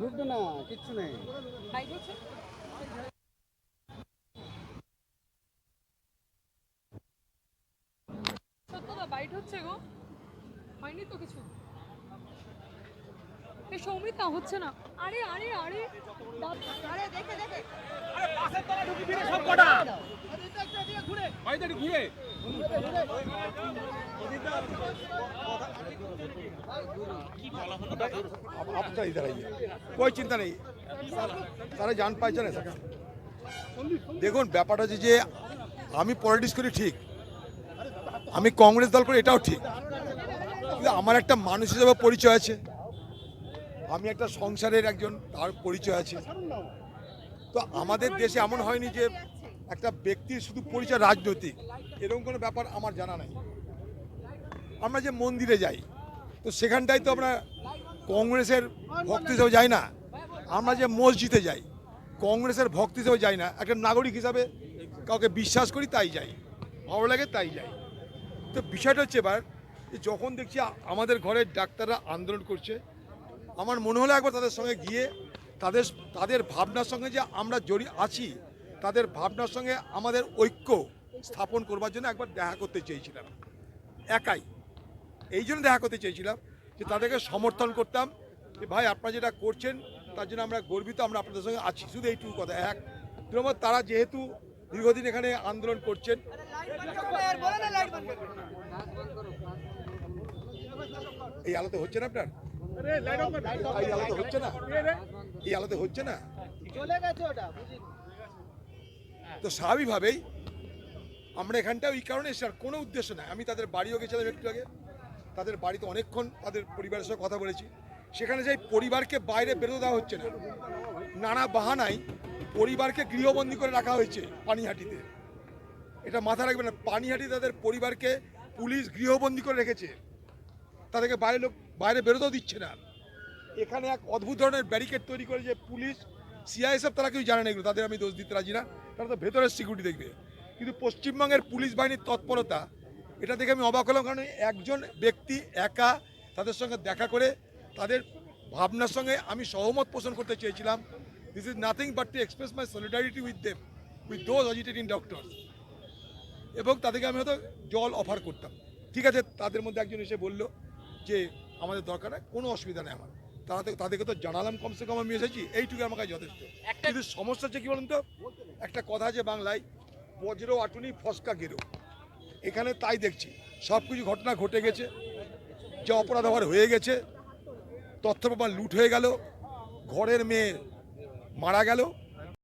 ঢুকবে না কিচ্ছু নেই। বাইট হচ্ছে সত্যদা বাইট হচ্ছে গো। হয়নি তো কিছু? এই সৌমিতা হচ্ছে না। আরে আরে আরে। আরে দেখে দেখে। आप आपका इधर आइए कोई चिंता नहीं তারা জান পাইছে না স্যার দেখুন ব্যাপারটা হচ্ছে যে আমি পলিটিক্স করি ঠিক আমি কংগ্রেস দল করি এটাও ঠিক কিন্তু আমার একটা মানুষ হিসেবে পরিচয় আছে আমি একটা সংসারের একজন তার পরিচয় আছে তো আমাদের দেশে এমন হয়নি যে একটা ব্যক্তির শুধু পরিচয় রাজনৈতিক এরকম কোনো ব্যাপার আমার জানা নাই আমরা যে মন্দিরে যাই, তো সেখানটায় তো আমরা কংগ্রেসের ভক্ত হিসেবে যাই না। আমরা যে মসজিদে যাই, কংগ্রেসের ভক্ত হিসেবে যাই না। একটা নাগরিক হিসাবে কাউকে বিশ্বাস করি তাই যাই। ভালো লাগে তাই যাই। তো বিষয়টা হচ্ছে এবার, যে যখন দেখছি আমাদের ঘরের ডাক্তাররা আন্দোলন করছে, আমার মনে হলো একবার তাদের সঙ্গে গিয়ে তাদের তাদের ভাবনার সঙ্গে যে আমরা জড়ি আছি, তাদের ভাবনার সঙ্গে আমাদের ঐক্য স্থাপন করবার জন্য একবার দেখা করতে চেয়েছিলাম। একাই। এই জন্য দেখা করতে চেয়েছিলাম যে তাদেরকে সমর্থন করতাম যে ভাই, আপনারা যেটা করছেন, তার জন্য আমরা গর্বিত, আমরা আপনাদের সঙ্গে আছি। শুধু এইটুকু কথা, এক। দু নম্বর, তারা যেহেতু দীর্ঘদিন এখানে আন্দোলন করছেন। এই আলোতে হচ্ছে না আপনার? এই আলোতে হচ্ছে না? এই আলোতে হচ্ছে না? তো স্বাভাবিকভাবেই আমরা এখানটা ওই কারণে এসে আর কোনো উদ্দেশ্য নাই। আমি তাদের বাড়িও গেছিলাম একটু আগে। তাদের বাড়িতে অনেকক্ষণ তাদের পরিবারের সঙ্গে কথা বলেছি। সেখানে যাই পরিবারকে বাইরে বেরোতে দেওয়া হচ্ছে না। নানা বাহানায় পরিবারকে গৃহবন্দী করে রাখা হয়েছে পানিহাটিতে। এটা মাথা রাখবে না, পানিহাটি তাদের পরিবারকে পুলিশ গৃহবন্দী করে রেখেছে। তাদেরকে বাইরে লোক, বাইরে বেরোতেও দিচ্ছে না। এখানে এক অদ্ভুত ধরনের ব্যারিকেড তৈরি করে যে পুলিশ, সিআইএসএফ তারা কেউ জানে না এগুলো, তাদের আমি দোষ দিতে রাজি না। তারা তো ভেতরের সিকিউরিটি দেখবে। কিন্তু পশ্চিমবঙ্গের পুলিশ বাহিনীর তৎপরতা এটা দেখে আমি অবাক হলাম কারণ একজন ব্যক্তি একা তাদের সঙ্গে দেখা করে তাদের ভাবনার সঙ্গে আমি সহমত পোষণ করতে চেয়েছিলাম। This is nothing but to express my solidarity with them with those agitating doctors এবং তাদেরকে আমি হয়তো জল অফার করতাম। ঠিক আছে তাদের মধ্যে একজন এসে বলল যে আমাদের দরকার নেই কোনো অসুবিধা নেই আমার। তারা তাদেরকে তো জানালাম কমসে কম আমি এসেছি এইটুকু আমার কাছে যথেষ্ট। কিন্তু সমস্যা হচ্ছে কি বলুন তো? একটা কথা আছে বাংলায় বজ্র আটুনি ফসকা গেরো। এখানে তাই দেখছি। সব কিছু ঘটনা ঘটে গেছে। যে অপরাধ আবার হয়ে গেছে। তথ্য প্রমাণ লুট হয়ে গেল। ঘরের মেয়ে মারা গেল।